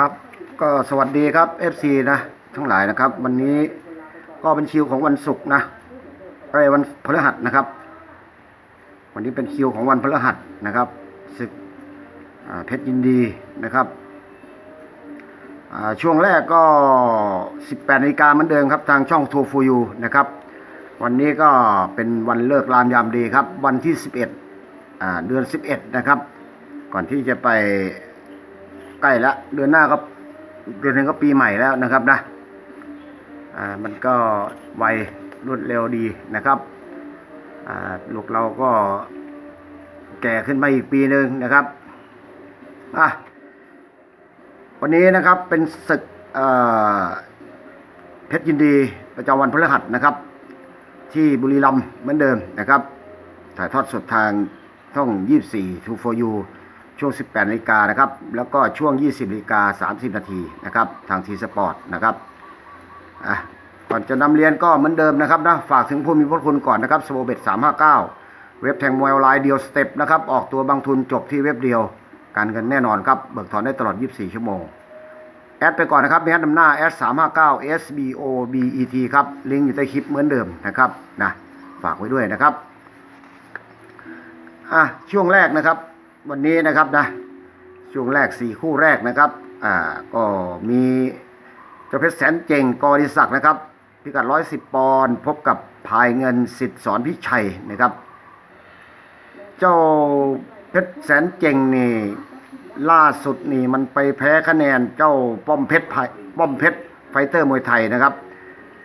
ครับ ก็สวัสดีครับ FC นะทั้งหลายนะครับ วันนี้ก็เป็นคิวของวันศุกร์นะไอ้วันพฤหัสนะครับ วันนี้เป็นคิวของวันพฤหัสนะครับศึกเพชรยินดีนะครับช่วงแรกก็ 18นาฬิกาเหมือนเดิมครับ ทางช่องทูฟูยูนะครับ วันนี้ก็เป็นวันเลิกรามยามดีครับ วันที่ 11อ่าเดือน 11 นะครับ ก่อนที่จะไป ใกล้ละเดือนหน้าก็เดือนหนึงก็ปีใหม่แล้วนะครับนะอ่ามันก็ไวรวดเร็วดีนะครับอ่าลูกเราก็แก่ขึ้นมาอีกปีหนึ่งนะครับอะวันนี้นะครับเป็นศึกเอ่อเพชรยินดีประจำวันพฤหัสนะครับ ที่บุรีรัมย์เหมือนเดิมนะครับ ถ่ายทอดสดทางช่อง 24 2 for you ช่วง 18นาฬิกานะครับ แล้วก็ช่วง 20นาฬิกา30 นาทีนะครับ ทางทีสปอร์ตนะครับอะก่อนจะนำเรียนก็เหมือนเดิมนะครับนะฝากถึงผู้มีพระคุณก่อนนะครับสโบเบ็ด359 เว็บแทงมวยออนไลน์เดียวสเต็ปนะครับ ออกตัวบางทุนจบที่เว็บเดียว การเงินแน่นอนครับ เบิกถอนได้ตลอด 24 ชั่วโมง แอดไปก่อนนะครับแอดนำหน้า S 3 5 9 S B O B E T ครับ ลิงก์อยู่ใต้คลิปเหมือนเดิมนะครับนะฝากไว้ด้วยนะครับอะช่วงแรกนะครับ วันนี้นะครับนะช่วงแรกสี่คู่แรกนะครับอ่าก็มีเจ้าเพชรแสนเจงกอริศักนะครับ พิกัดร้อยสิบปอนด์พบกับพายเงินสิทธิสอนพิชัยนะครับ เจ้าเพชรแสนเจงนี่ล่าสุดนี่มันไปแพ้คะแนนเจ้าป้อมเพชรป้อมเพชรไฟเตอร์มวยไทยนะครับ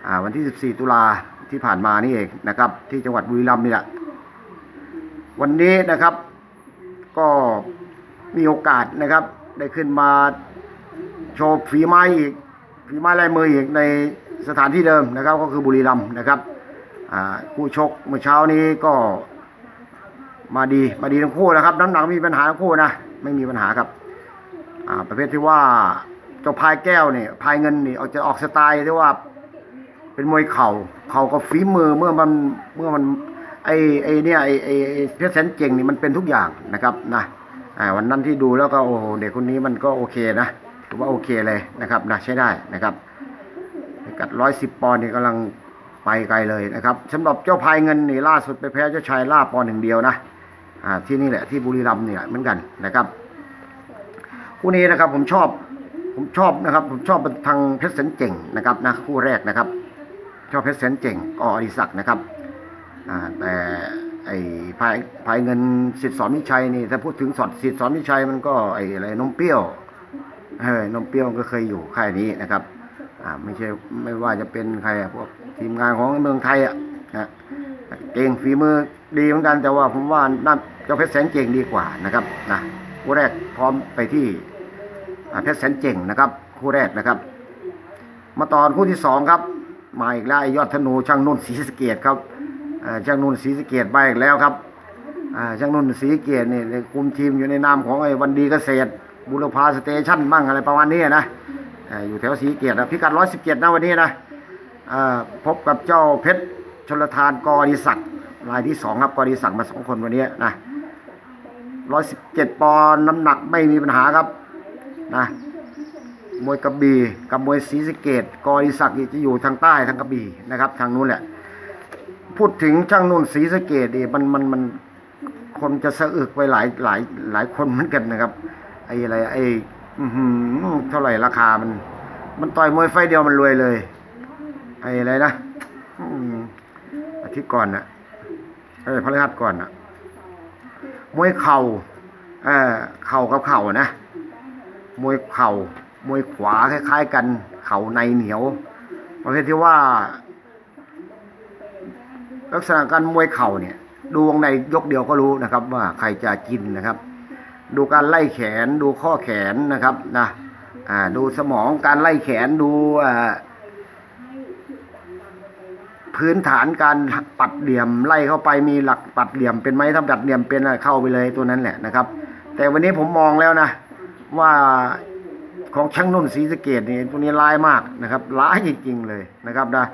อ่าวันที่ 14 ตุลาที่ผ่านมานี่เองนะครับ ที่จังหวัดบุรีรัมย์นี่แหละวันนี้นะครับ ก็มีโอกาสนะครับ ได้ขึ้นมาโชว์ฝีไม้อีกฝีไม้ลายมืออีกในสถานที่เดิมนะครับ ก็คือบุรีรัมย์นะครับคู่ชกเมื่อเช้านี้ก็มาดีมาดีทั้งคู่นะครับ น้ำหนักมีปัญหาทั้งคู่นะไม่มีปัญหาครับประเภทที่ว่าเจ้าพายแก้วเนี่ยพายเงินนี่ออกจะออกสไตล์ที่ว่า เป็นมวยเข่าเข่ากับฝีมือเมื่อมันเมื่อมัน ไอ้ไอ้เนี่ยไอ้ไอ้เพชรแสนเก่งนี่มันเป็นทุกอย่างนะครับนะอ่าวันนั้นที่ดูแล้วก็โอ้โหเด็กคนนี้มันก็โอเคนะถือว่าโอเคเลยนะครับนะใช้ได้นะครับกัดร้อยสิบปอนด์นี่กำลังไปไกลเลยนะครับสำหรับเจ้าพายเงินนี่ล่าสุดไปแพ้เจ้าชายล่าปอนหนึ่งเดียวนะอ่าที่นี่แหละที่บุรีรัมย์เนี่ยเหมือนกันนะครับคู่นี้นะครับผมชอบผมชอบนะครับ ผมชอบทางเพชรแสนเก่งนะครับนะคู่แรกนะครับ ชอบเพชรแสนเก่งออดิศักนะครับ อ่าแต่ไอ้ภายภายเงินสิทธิสอนมิชัยนี่ถ้าพูดถึงสอดสิทธิสอนมิชัยมันก็ไอ้อะไรนมเปรี้ยวเฮ้ยนมเปรี้ยวก็เคยอยู่ค่ายนี้นะครับ อ่าไม่ใช่ไม่ว่าจะเป็นใครพวกทีมงานของเมืองไทยอะนะเก่งฝีมือดีเหมือนกันแต่ว่าผมว่าน่าเจ้าเพชรแสนเก่งดีกว่านะครับนะคู่แรกพร้อมไปที่เพชรแสนเก่งนะครับคู่แรกนะครับ มาตอนคู่ที่สองครับมาอีกแล้วยอดธนูช่างนุ่นศรีสเกดครับ ช่างนุ่นศรีสเกดไปอีกแล้วครับช่างนุ่นศรีเกดนี่คุมทีมอยู่ในนามของไอ้วันดีเกษตร บุรพาสเตชันบ้างอะไรประมาณนี้นะอยู่แถวศรีเกดนะพิกัดร้อยสิบเจ็ดนะวันนี้นะพบกับเจ้าเพชรชลทานกอดิศักดิ์รายที่สองครับกอดิศักดิ์มาสองคนวันนี้นะร้อยสิบเจ็ดปอนด์น้ำหนักไม่มีปัญหาครับนะมวยกระบี่กับมวยศรีสเกดกอดิศักดิ์จะอยู่ทางใต้ทางกระบี่นะครับ ทางนู้นแหละ พูดถึงช่างนุ่นศรีสะเกดนี่มันมันมันคนจะสะอึกไปหลายหลายหลายคนเหมือนกันนะครับ ไอ้อะไรไอ้อเท่าไหร่ราคามัน มันต่อยมวยไฟเดียวมันรวยเลย ไอ้อะไรนะอาทิตย์ก่อนนะเอ้ยพฤหัสก่อนนะมวยเข่าเออเข่ากับเข่านะ มวยเข่ามวยขวาคล้าย ๆ กัน เข่าในเหนียวประเภทที่ว่า ลักษณะการมวยเข่าเนี่ย ดูวงในยกเดียวก็รู้นะครับ ว่าใครจะกินนะครับ ดูการไล่แขนดูข้อแขนนะครับนะอ่าดูสมองการไล่แขนดูอ่าพื้นฐานการปัดเหลี่ยมไล่เข้าไปมีหลักปัดเหลี่ยมเป็นไหมถ้าปัดเหลี่ยมเป็นเข้าไปเลยตัวนั้นแหละนะครับ แต่วันนี้ผมมองแล้วนะ ว่าของช่างนุ่นศรีสเกดนี่ตัวนี้ร้ายมากนะครับร้ายจริงๆเลยนะครับนะ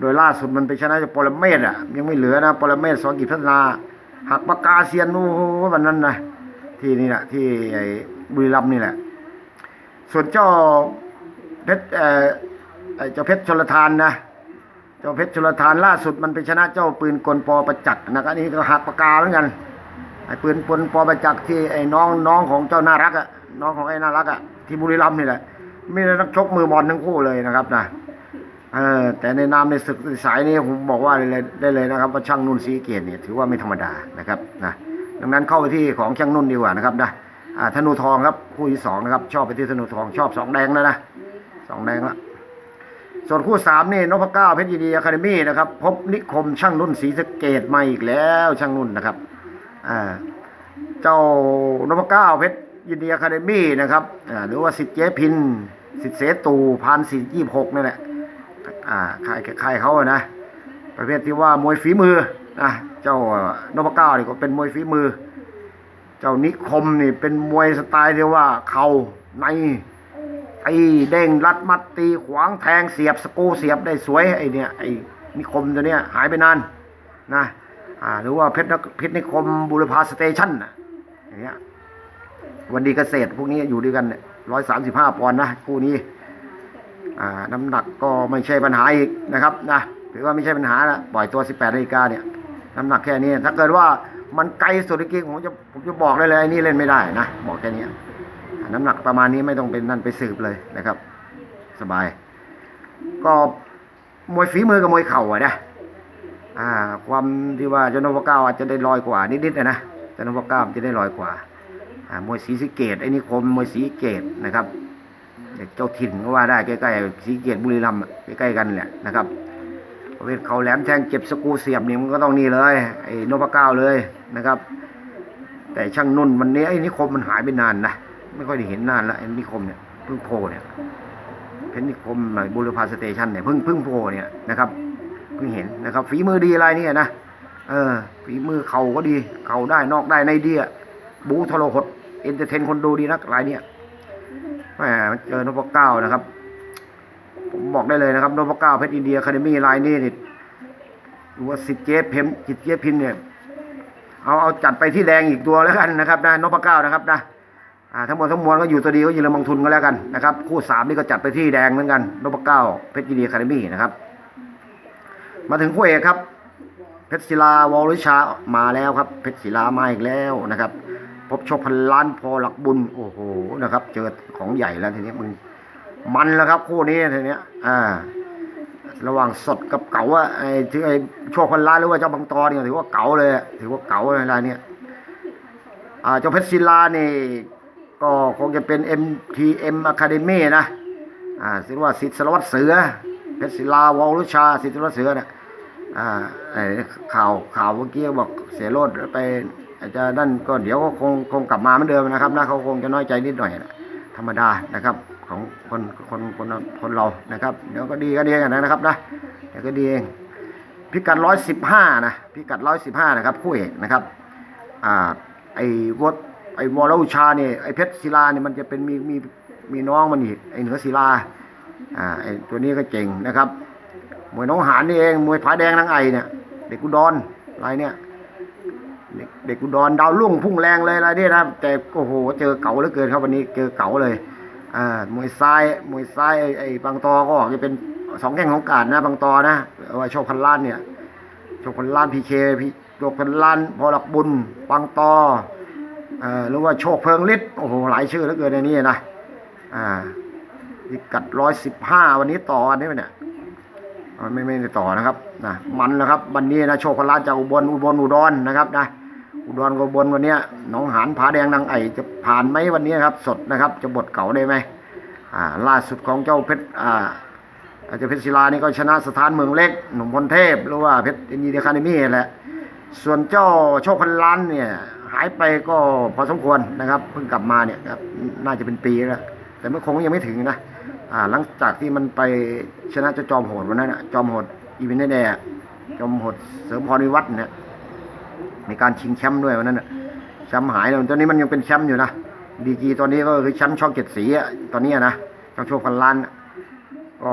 โดยล่าสุดมันไปชนะจากปรเมศอะ ยังไม่เหลือนะปรเมศสองกิจพัฒนาหักปากกาเซียนโอ้วันนั้นนะที่นี่แหละที่ไอ้บุรีรัมย์นี่แหละ ส่วนเจ้าเพชรเออเจ้าเพชรชลทานนะเจ้าเพชรชลทานล่าสุดมันไปชนะเจ้าปืนกลปอประจักษ์นะครับนนี้ก็หักปากกาเหมือนกันไอ้ปืนกลปอประจักษ์ที่ไอ้น้องน้องของเจ้าน่ารักอะน้องของไอ้น่ารักอะที่บุรีรัมย์นี่แหละไม่ได้นักชกมือบอลทั้งคู่เลยนะครับนะ เออแต่ในนามในศึกสายนี้ผมบอกว่าได้เลยได้เลยนะครับ ว่าช่างนุ่นสีเกียรติเนี่ยถือว่าไม่ธรรมดานะครับนะดังนั้นเข้าไปที่ของช่างนุ่นดีกว่านะครับนะธนูทองครับคู่ที่สองนะครับ ชอบไปที่ธนูทองชอบสองแดงแล้วนะสองแดงละส่วนคู่สามนี่นพเก้าเพชรยินดีอะคาเดมี่นะครับ พบนิคมช่างนุ่นศรีสเกดมาอีกแล้วช่างนุ่นนะครับอ่าเจ้านพเก้าเพชรยินดีอะคาเดมี่นะครับอ่าหรือว่าสิทธิ์เจพินสิทธิ์เสตูพันสี่ยี่หกนั่แหละ อ่าใครใครเขาอะนะ ประเภทที่ว่ามวยฝีมือนะเจ้านพเก้านี่ก็เป็นมวยฝีมือ เจ้านิคมนี่เป็นมวยสไตล์ที่ว่าเข่าในไอ้เด้งรัดมัดตีขวางแทงเสียบสกูเสียบได้สวยไอ้เนี่ยไอ้นิคมตัวเนี้ยหายไปนานนะอ่าหรือว่าเพชรเพชรนิคมบุรพาสเตชันนะอย่างเงี้ยวันดีเกษตรพวกนี้อยู่ด้วยกันร้อยสามสิบห้าปอนด์นะคู่นี้ น้ำหนักก็ไม่ใช่ปัญหาอีกนะครับนะถือว่าไม่ใช่ปัญหาละปล่อยตัวสิบแปดนาฬิกาเนี่ยน้ำหนักแค่นี้ ถ้าเกิดว่ามันไกลสุดจริงผมจะผมจะบอกได้เลยไอ้นี่เล่นไม่ได้นะบอกแค่นี้น้ำหนักประมาณนี้ไม่ต้องเป็นนั่นไปสืบเลยนะครับ สบาย ก็มวยฝีมือกับมวยเข่าอะนะอ่า ความที่ว่าเจานพเก้าอาจจะได้ลอยกว่านิดๆนะนะเจานพเก้าจะได้ลอยกว่าอ่ามวยศรีสเกดไอ้นี่คมมวยศรีสเกดนะครับ เด็กเจ้าถิ่นก็ว่าได้ใกล้ๆศรีสะเกดบุรีรัมย์ใกล้ๆกันแหละนะครับประเภทเขาแหลมแทงเจ็บสกูเสียบนี่มันก็ต้องนี่เลยไอ้นพเก้าเลยนะครับ แต่ช่างนุ่นวันนี้ไอ้นิคมมันหายไปนานนะไม่ค่อยได้เห็นนานแล้วไอ้นิคมเนี่ยเพิ่งโผล่เนี่ยเพชรนิคมหน่อยบุรพาสเตชันเนี่ยเพิ่งเพิ่งโผล่เนี่ยนะครับเพิ่งเห็นนะครับ ฝีมือดีอะไรเนี่ยนะเออฝีมือเข่าก็ดีเข่าได้นอกได้ในดีอะบูทรหดเอนเตอร์เทนคนดูดีนักรายเนี่ย แหมเจอนพเก้านะครับ ผมบอกได้เลยนะครับนพเก้าเพชรอินเดียคาเดมี่รายนี้นี่หรือว่าสิทธิ์เจ๊เพมจิตเจ๊พินเนี่ย เอาเอาจัดไปที่แดงอีกตัวแล้วกันนะครับนะนพเก้านะครับนะอ่าทั้งหมดทั้งมวลก็อยู่ตัวดียวก็ยืนลำมังทุนก็แล้วกันนะครับคู่สามนี่ก็จัดไปที่แดงเหมือนกันนพเก้าเพชรยินเดียคาเดมี่นะครับ มาถึงคู่เอกครับ เพชรศิลาวอลลิชามาแล้วครับ เพชรศิลามาอีกแล้วนะครับ พบโชคพันล้านพอหลักบุญ โอ้โหนะครับ เจอของใหญ่แล้วทีนี้มึงมันแล้วครับคู่นี้ทีเนี้ย อ่า ระหว่างสดกับเก๋าอะไอ้ที่ไอ้โชคพันล้านหรือว่าเจ้าบางตอเนี่ยถือว่าเก๋าเลยถือว่าเก๋าเลยรเนี้ยอ่าเจ้าเพชรศิลานี่ก็คงจะเป็น MTM Academy นะอ่าสิว่าสิทธิ์สารวัตรเสือเพชรศิลาวอลุชาสิทธิ์สารวัตรเสือเนี่ยอ่าไอ้ข่าวข่าวเมื่อกี้บอกเสียโรดไป อาจจะนั่นก็เดี๋ยวก็คงคงกลับมาเหมือนเดิมนะครับนะเขาคงจะน้อยใจนิดหน่อยนะธรรมดานะครับของคนคนคนคนเรานะครับ เดี๋ยวก็ดีก็ดีกันนะครับนะเดี๋ยวก็ดีเองพิกัดร้อยสิบห้านะพิกัดร้อยสิบห้านะครับคู่เอกนะครับอ่าไอ้วดไอ้วอลลุชาเนี่ยไอ้เพชรศิลาเนี่ยมันจะเป็นมีมีมีน้องมันอีกไอ้เหนือศิลาอ่าไอ้ตัวนี้ก็เจ๋งนะครับมวยน้องหานนี่เองมวยผาแดงนางไอเนี่ยเด็กกุดรอะไรเนี่ย เด็กเด็กกุดรดาวรุ่งพุ่งแรงเลยอะไรเนี่ยนะแต่โอ้โหเจอเก๋าเหลือเกินครับวันนี้เจอเก๋าเลยอ่ามวยซ้ายมวยซ้ายไอ้บางตอก็ออกจะเป็นสองแข้งของกาดนะบางตอนะเอาโชคพันล้านเนี่ยโชคพันล้านพีเคพีโชคพันล้านพอหลักบุญบางตอเอ่อหรือว่าโชคเพิงฤทธิ์โอ้โหหลายชื่อเหลือเกินในนี้นะอ่าพิกัดร้อยสิบห้าวันนี้ต่ออันนี้เนี่ยไม่ไม่ได้ต่อนะครับนะมันนะครับ วันนี้นะโชคพลาจากอุบลอุบลอุดรนะครับนะ อุดรกบอลวันนี้หนองหานผาแดงนางไอจะผ่านไหมวันนี้ครับ สดนะครับ จะบดเก่าได้ไหมอ่าล่าสุดของเจ้าเพชรอ่าอาจจะเพชรศิลานี่ก็ชนะสถานเมืองเล็กหนุ่มพลเทพหรือว่าเพชรอินดีคาเดมี่แหละส่วนเจ้าโชคพันล้านเนี่ย หายไปก็พอสมควรนะครับ เพิ่งกลับมาเนี่ยครับน่าจะเป็นปีแล้วแต่มันคงยังไม่ถึงนะอ่าหลังจากที่มันไปชนะเจ้าจอมโหดวันนั้นนะจอมโหดอีเวนต์แดงจอมโหดเสริมพรวิวัฒน์เนี่ย ในการชิงแชมป์ด้วยวันนั้นน่ะแชมป์หายแล้วตอนนี้มันยังเป็นแชมป์อยู่นะดีกรีตอนนี้ก็คือแชมป์ช่องเจ็ดสีอะตอนนี้นะช่องโชคพันล้านก็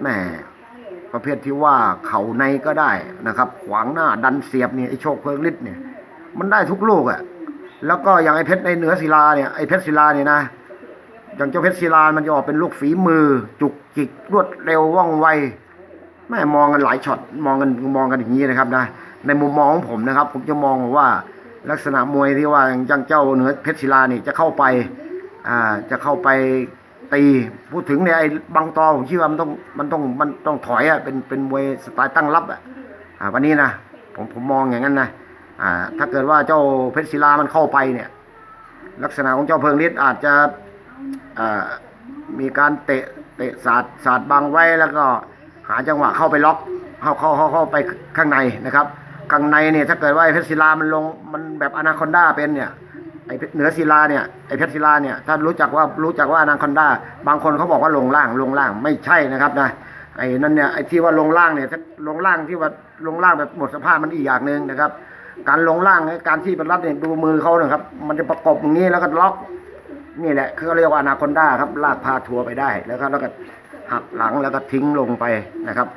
แหมประเภทที่ว่าเข่าในก็ได้นะครับ ขวางหน้าดันเสียบเนี่ยไอ้โชคเพิงฤทธิ์เนี่ย มันได้ทุกลูกอะแล้วก็อย่างไอ้เพชรในเหนือศิลาเนี่ยไอ้เพชรศิลาเนี่ยนะอย่างเจ้าเพชรศิลามันจะออกเป็นลูกฝีมือ จุกจิกรวดเร็วว่องไวแม่มองกันหลายช็อตมองกันมองกันอย่างนี้นะครับนะ ในมุมมองของผมนะครับ ผมจะมองว่าลักษณะมวยที่ว่าอย่างเจ้าเหนือเพชรศิลานี่จะเข้าไปอ่าจะเข้าไปตีพูดถึงเนี่ยไอ้บางตอผมคิดว่ามันต้องมันต้องมันต้องถอยอะเป็นเป็นมวยสไตล์ตั้งรับอะอ่าวันนี้นะผมผมมองอย่างนั้นนะอ่าถ้าเกิดว่าเจ้าเพชรศิลามันเข้าไปเนี่ย ลักษณะของเจ้าเพิงฤทธิ์อาจจะอ่ามีการเตะเตะสาดสาดบังไว้แล้วก็หาจังหวะเข้าไปล็อกเข้าเข้าเข้าเข้าไปข้างในนะครับ ข้างในเนี่ยถ้าเกิดว่าไอ้เพชรศิลามันลงมันแบบอนาคอนด้าเป็นเนี่ยไอ้เหนือศิลาเนี่ยไอ้เพชรศิลาเนี่ยถ้ารู้จักว่ารู้จักว่าอนาคอนดาบางคนเขาบอกว่าลงล่างลงล่างไม่ใช่นะครับนะไอ้นั่นเนี่ยไอ้ที่ว่าลงล่างเนี่ยลงล่างที่ว่าลงล่างแบบหมดสภาพมันอีกอย่างหนึ่งนะครับ การลงล่างการที่เป็นรัดเนี่ยดูมือเขานะครับ มันจะประกบอย่างนี้แล้วก็ล็อกนี่แหละคือเขาเรียกว่าอนาคอนดาครับลากพาทัวร์ไปได้แล้วก็แล้วก็หักหลังแล้วก็ทิ้งลงไปนะครับ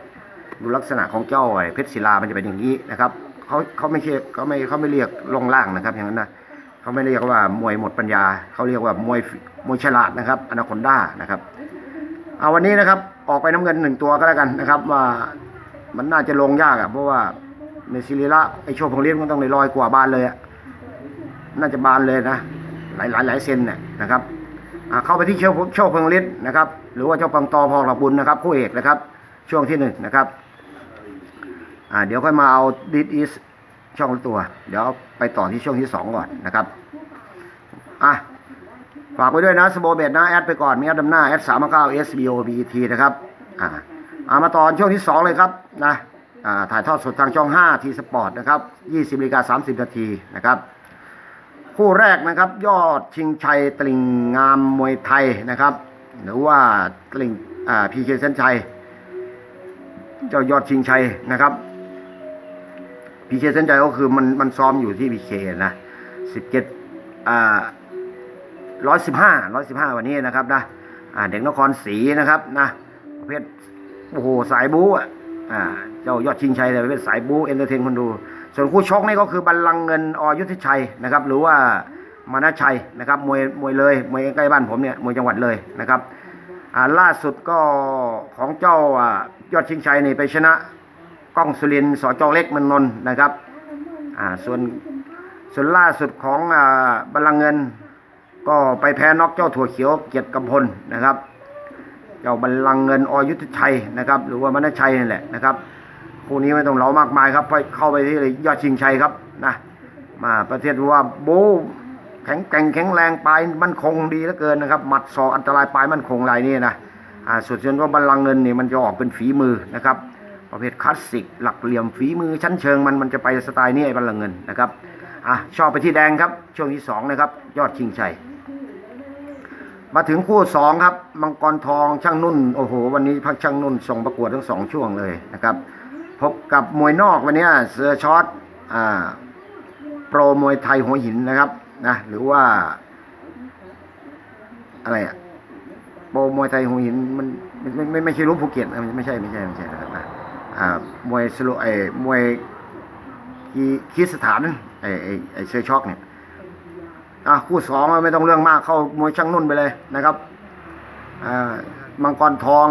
ดูลักษณะของเจ้าไอ้เพชรศิลามันจะเป็นอย่างนี้นะครับเขาเขาไม่เรียกเขาไม่เขาไม่เรียกลงล่างนะครับ อย่างนั้นนะเขาไม่เรียกว่ามวยหมดปัญญาเขาเรียกว่ามวยมวยฉลาดนะครับอนาคอนด้านะครับเอาวันนี้นะครับ ออกไปน้ำเงินหนึ่งตัวก็แล้วกันนะครับ ว่ามันน่าจะลงยากอะเพราะว่าในซิลิระไอโชว์พงเลี้ยงมันต้องในลอยกว่าบานเลยอะน่าจะบานเลยนะหลายหลายหลายเซนเนี่ยนะครับอ่าเข้าไปที่โชว์โชว์พงเลี้ยงนะครับ หรือว่าเจ้าปังตอพอหลักบุญนะครับ คู่เอกนะครับ ช่วงที่หนึ่งนะครับ อ่าเดี๋ยวค่อยมาเอาดิสอีสช่องตัว เดี๋ยวไปต่อที่ช่วงที่สองก่อนนะครับอะฝากไว้ด้วยนะสโบเบตนะแอดไปก่อนมีแอดดำหน้าแอดสามเก้าเอสบีโอบีทีนะครับอ่าเอามาต่อช่วงที่สองเลยครับนะอ่าถ่ายทอดสดทางช่องห้าทีสปอร์ตนะครับยี่สิบนาฬิกาสามสิบนาทีนะครับ คู่แรกนะครับ ยอดชิงชัยตลิ่งงามมวยไทยนะครับ หรือว่าตลิ่งอ่าพีเคเส้นชัย เจ้ายอดชิงชัยนะครับ พีเคเส้นใจก็คือมันมันซ้อมอยู่ที่พีเคนะสิบเจ็ดอ่าร้อยสิบห้าร้อยสิบห้าวันนี้นะครับนะอ่าเด็กนครศรีนะครับนะประเภทโอ้โหสายบู๊อะอ่าเจ้ายอดชิงชัยเลยประเภทสายบู๊เอนเตอร์เทนคนดู ส่วนคู่ชกนี่ก็คือบัลลังก์เงินอยุทธชัยนะครับ หรือว่ามานาชัยนะครับมวยมวยเลยมวยใกล้บ้านผมเนี่ยมวยจังหวัดเลยนะครับอ่าล่าสุดก็ของเจ้าอ่ายอดชิงชัยนี่ไปชนะ กล้องสุรินทร์สอจอเล็กมันนนนะครับอ่าส่วนส่วนล่าสุดของอ่าบัลลังเงิน ก็ไปแพ้น็อกเจ้าถั่วเขียวเกียรติกำพลนะครับ เจ้าบัลลังเงินอยุทธชัยนะครับ หรือว่ามนชัยนี่แหละนะครับคู่นี้ไม่ต้องเล่ามากมายครับไปเข้าไปที่ยอดชิงชัยครับนะมาประเทศว่าโบแข็งแกร่งแข็งแรงปลายมันคงดีเหลือเกินนะครับ หมัดศอกอันตรายปลายมันคงลายนี้นะอ่าส่วนส่วนก็บัลลังเงินนี่มันจะออกเป็นฝีมือนะครับ ประเภทคลาสสิก หลักเหลี่ยมฝีมือชั้นเชิงมันมันจะไปสไตล์นี้ไอ้บัลลังก์เงินนะครับอะชอบไปที่แดงครับ ช่วงที่สองนะครับ ยอดชิงชัยมาถึงคู่สองครับ มังกรทองช่างนุ่นโอ้โห วันนี้พักช่างนุ่นส่งประกวดทั้งสองช่วงเลยนะครับพบกับมวยนอกวันนี้เสือช็อตอ่าโปรมวยไทยหัวหินนะครับนะหรือว่า อะไรอะโปรมวยไทยหัวหินมันไม่ไม่ไม่ไม่ใช่รู้ภูเก็ตนะไม่ใช่ไม่ใช่ไม่ใช่นะครับนะอ่า มวยสโลไอ้มวยคีคีสถานไอไอไอเซอร์ช็อกเนี่ยอะคู่สองไม่ต้องเรื่องมากเข้ามวยช่างนุ่นไปเลยนะครับอ่ามังกรทอง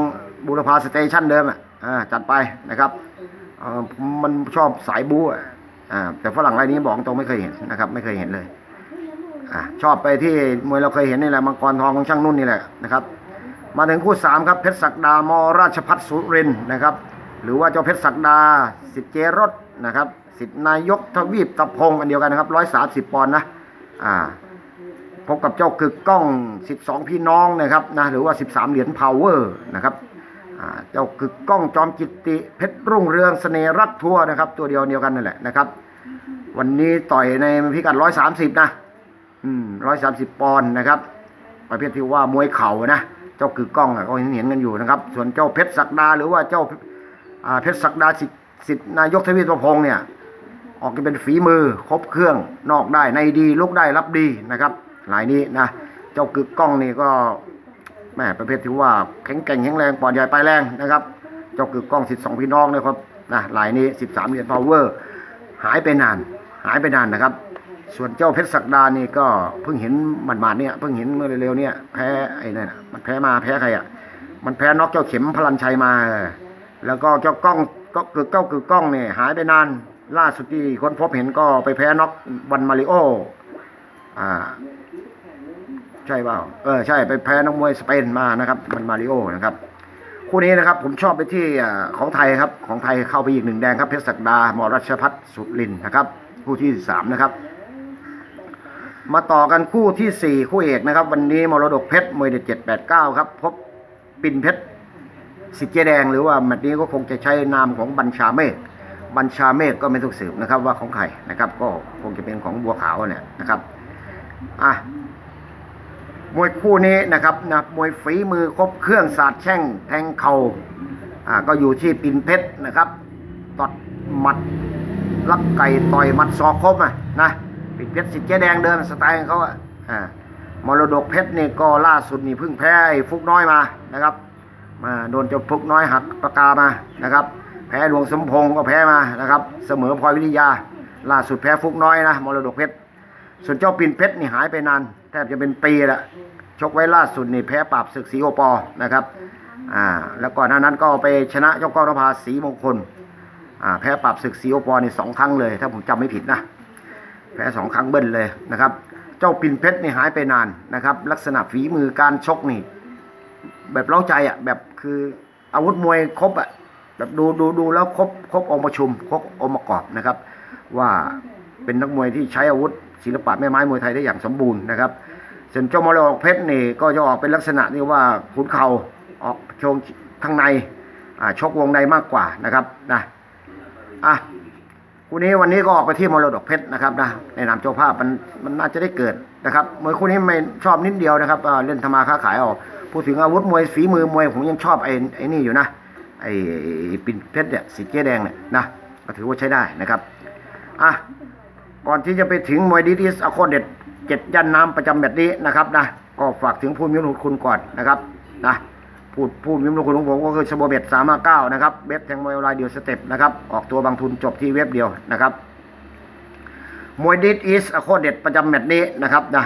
บุรพาสเตชันเดิมอะจัดไปนะครับอ่มันชอบสายบู๊อ่าแต่ฝรั่งรายนี้บอกตรงไม่เคยเห็นนะครับ ไม่เคยเห็นเลยอ่าชอบไปที่มวยเราเคยเห็นนี่แหละมังกรทองของช่างนุ่นนี่แหละนะครับ มาถึงคู่สามครับเพชรศักดามราชพัฒสุรินนะครับ หรือว่าเจ้าเพชรศักดาสิทธิเจรถนะครับสิทธินายกทวีปตะพงอันเดียวกันนะครับร้อยสามสิบปอนด์นะอ่าพบกับเจ้ากึกก้องสิบสองพี่น้องนะครับนะหรือว่าสิบสามเหรียญพาวเวอร์นะครับอ่าเจ้ากึกก้องจอมกิตติเพชรรุ่งเรืองเสน่รักทั่วนะครับ ตัวเดียวเดียวกันนั่นแหละนะครับ วันนี้ต่อยในพิกัดร้อยสามสิบนะอืมร้อยสามสิบปอนด์นะครับ ประเภทที่ว่ามวยเข่านะเจ้ากึกก้องอะก็เห็นเห็นกันอยู่นะครับ ส่วนเจ้าเพชรศักดาหรือว่าเจ้า เพชรศักดาสิทธิ์สิทธินายกทวีปประพงษ์เนี่ย ออกจะเป็นฝีมือครบเครื่องนอกได้ในดีลุกได้รับดีนะครับหลายนี้นะเจ้ากึกกล้องนี่ก็แม่ประเภทที่ว่าแข็งแกร่งแข็งแรงปอดใหญ่ปลายแรงนะครับ เจ้ากึกกล้องสิทธิ์สองพี่น้องนะครับนะหลายนี้สิบสามเหรียญพาวเวอร์หายไปนาน หายไปนานนะครับ ส่วนเจ้าเพชรศักดานี่ก็เพิ่งเห็นหมาดๆเนี่ยเพิ่งเห็นเมื่อเร็วๆเนี่ยแพ้ไอ้นั่นมันแพ้มาแพ้ใครอะมันแพ้น็อกเจ้าเข็มพลันชัยมา แล้วก็เจ้ากล้องก็กึกเก้ากึกกล้องเนี่ยหายไปนาน ล่าสุดที่คนพบเห็นก็ไปแพ้น็อกวันมาริโออ่า ใช่เปล่าเออใช่ไปแพ้นักมวยสเปนมานะครับมันมาริโอนะครับคู่นี้นะครับผมชอบไปที่อ่าของไทยครับ ของไทยเข้าไปอีกหนึ่งแดงครับเพชรศักดาหมอรัชพัฒน์สุรินนะครับ คู่ที่สามนะครับ มาต่อกันคู่ที่สี่คู่เอกนะครับ วันนี้มรดกเพชรมวยเด็ดเจ็ดแปดเก้าครับ พบปินเพชร สิทธิ์เจแดงหรือว่าแมตช์นี้ก็คงจะใช้นามของบัญชาเมฆบัญชาเมฆก็ไม่ต้องสืบนะครับ ว่าของใครนะครับ ก็คงจะเป็นของบัวขาวเนี่ยนะครับอะมวยคู่นี้นะครับนะมวยฝีมือครบเครื่องสาดแช่งแทงเข่าอ่าก็อยู่ที่ปินเพชรนะครับตอดหมัดลักไก่ต่อยหมัดศอกครบอะนะปินเพชรสิทธิ์เจ๊แดงเดินสไตล์ของเขาอะอ่ามรดกเพชรนี่ก็ล่าสุดนี่เพิ่งแพ้ฟุกน้อยมานะครับ มาโดนเจ้าฟุกน้อยหักปากกามานะครับ แพ้หลวงสมพงศ์ก็แพ้มานะครับ เสมอพลอยวิทยา ล่าสุดแพ้ฟุกน้อยนะมรดกเพชรส่วนเจ้าปิ่นเพชรนี่หายไปนานแทบจะเป็นปีละชกไว้ล่าสุดนี่แพ้ปราบศึกสีโอปอนะครับอ่าแล้วก่อนหน้านั้นก็ไปชนะเจ้าก้องนภาสีมงคลอ่าแพ้ปราบศึกสีโอปอนี่สองครั้งเลย ถ้าผมจำไม่ผิดนะแพ้สองครั้งเบิ้ลเลยนะครับ เจ้าปิ่นเพชรนี่หายไปนานนะครับ ลักษณะฝีมือการชกนี่ แบบเล้าใจอะแบบ คืออาวุธมวยครบอะแบบดูดูดูแล้วครบครบองค์ประชุมครบองค์ประกอบนะครับ ว่าเป็นนักมวยที่ใช้อาวุธศิลปะแม่ไม้มวยไทยได้อย่างสมบูรณ์นะครับส่วนเจ้ามรดกเพชรนี่ก็จะออกเป็นลักษณะที่ว่าขุนเข่าออกโชงข้างในอ่าชกวงในมากกว่านะครับนะอะคู่นี้วันนี้ก็ออกไปที่มรดกเพชรนะครับนะในนามเจ้าภาพมันมันน่าจะได้เกิดนะครับมวยคู่นี้ไม่ชอบนิดเดียวนะครับเล่นธรรมาค้าขายออก พูดถึงอาวุธมวยฝีมือมวยผมยังชอบไอ้ไอ้นี่อยู่นะไอ้ปิ่นเพชรเนี่ยสีเจ๊แดงเนี่ยนะก็ถือว่าใช้ได้นะครับอะก่อนที่จะไปถึงมวยดีดีสอโคเด็ดเจ็ดยันน้ำประจำแบบนี้นะครับนะก็ฝากถึงผู้มีบุญคุณก่อนนะครับนะพูดผู้มีบุญคุณของผมก็คือชโบเบ็ดสามเก้านะครับเบ็ดแทงมวยออนไลน์เดียวสเต็ปนะครับออกตัวบางทุนจบที่เว็บเดียวนะครับมวยดีดีสอโคเด็ดประจำแมตช์นี้นะครับนะ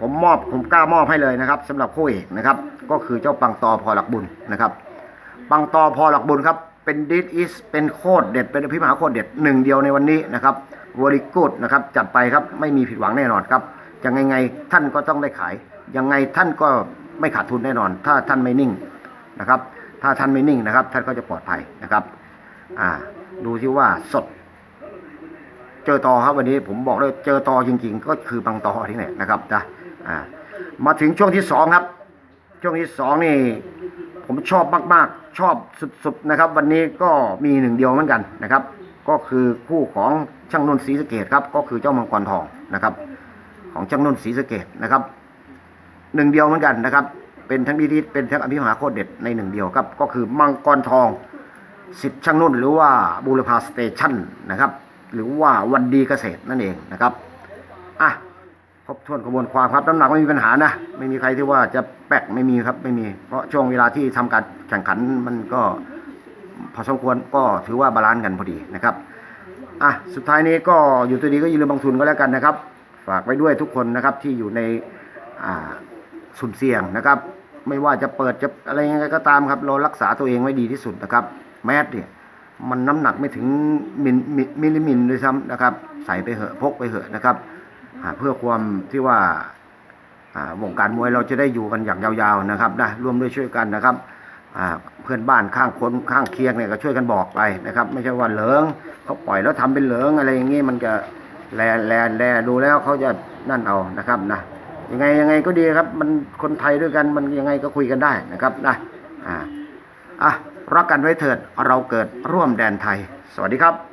ผมมอบผมกล้ามอบให้เลยนะครับสำหรับคู่เอกนะครับ ก็คือเจ้าปังตอพอหลักบุญนะครับปังตอพอหลักบุญครับเป็นดิสอิสเป็นโคตรเด็ดเป็นอภิมหาโคตรเด็ดหนึ่งเดียวในวันนี้นะครับวอริกูดนะครับจัดไปครับไม่มีผิดหวังแน่นอนครับยังไงไงท่านก็ต้องได้ขาย ยังไงท่านก็ไม่ขาดทุนแน่นอน ถ้าท่านไม่นิ่งนะครับ ถ้าท่านไม่นิ่งนะครับ ท่านก็จะปลอดภัยนะครับ อ่า ดูที่ว่าสด เจอต่อครับวันนี้ผมบอกเลยเจอต่อจริง ๆ ก็คือบังต่อที่ไหนนะครับนะ อ่ามาถึงช่วงที่สองครับ ช่วงที่สองนี่ ผมชอบมาก ๆ ชอบสุด ๆ นะครับ วันนี้ก็มีหนึ่งเดียวเหมือนกันนะครับ ก็คือคู่ของช่างนุ่นศรีสะเกดครับ ก็คือเจ้ามังกรทองนะครับ ของช่างนุ่นศรีสะเกดนะครับหนึ่งเดียวเหมือนกันนะครับ เป็นทั้งดีดีเป็นทั้งอภิมหาโคตรเด็ดในหนึ่งเดียวครับ ก็คือมังกรทองสิทธิ์ช่างนุ่นหรือว่าบูรพาสเตชันนะครับ หรือว่าวันดีเกษตรนั่นเองนะครับ อะ บถ้วนกระบวนความครับน้ำหนักไม่มีปัญหานะไม่มีใครที่ว่าจะแปกไม่มีครับไม่มี เพราะช่วงเวลาที่ทำการแข่งขันมันก็พอสมควรก็ถือว่าบาลานซ์กันพอดีนะครับอะสุดท้ายนี้ก็อยู่ตัวดีก็อย่าลืมลงทุนก็แล้วกันนะครับ ฝากไว้ด้วยทุกคนนะครับที่อยู่ในอ่าสุ่มเสี่ยงนะครับ ไม่ว่าจะเปิดจะอะไรยังไงก็ตามครับ เรารักษาตัวเองไว้ดีที่สุดนะครับ แมสเนี่ยมันน้ำหนักไม่ถึงมิลมิลมิลลิมิลด้วยซ้ำนะครับ ใส่ไปเหอะพกไปเหอะนะครับ เพื่อความที่ว่าวงการมวยเราจะได้อยู่กันอย่างยาวๆนะครับนะร่วมด้วยช่วยกันนะครับเพื่อนบ้านข้างคนข้างเคียงเนี่ยก็ช่วยกันบอกไปนะครับ ไม่ใช่ว่าเหลิงเขาปล่อยแล้วทำเป็นเหลิงอะไรอย่างงี้มันจะแลแลแลดูแล้วเขาจะนั่นเอานะครับนะยังไงยังไงก็ดีครับ มันคนไทยด้วยกันมันยังไงก็คุยกันได้นะครับนะอ่าอะรักกันไว้เถิดเราเกิดร่วมแดนไทย สวัสดีครับ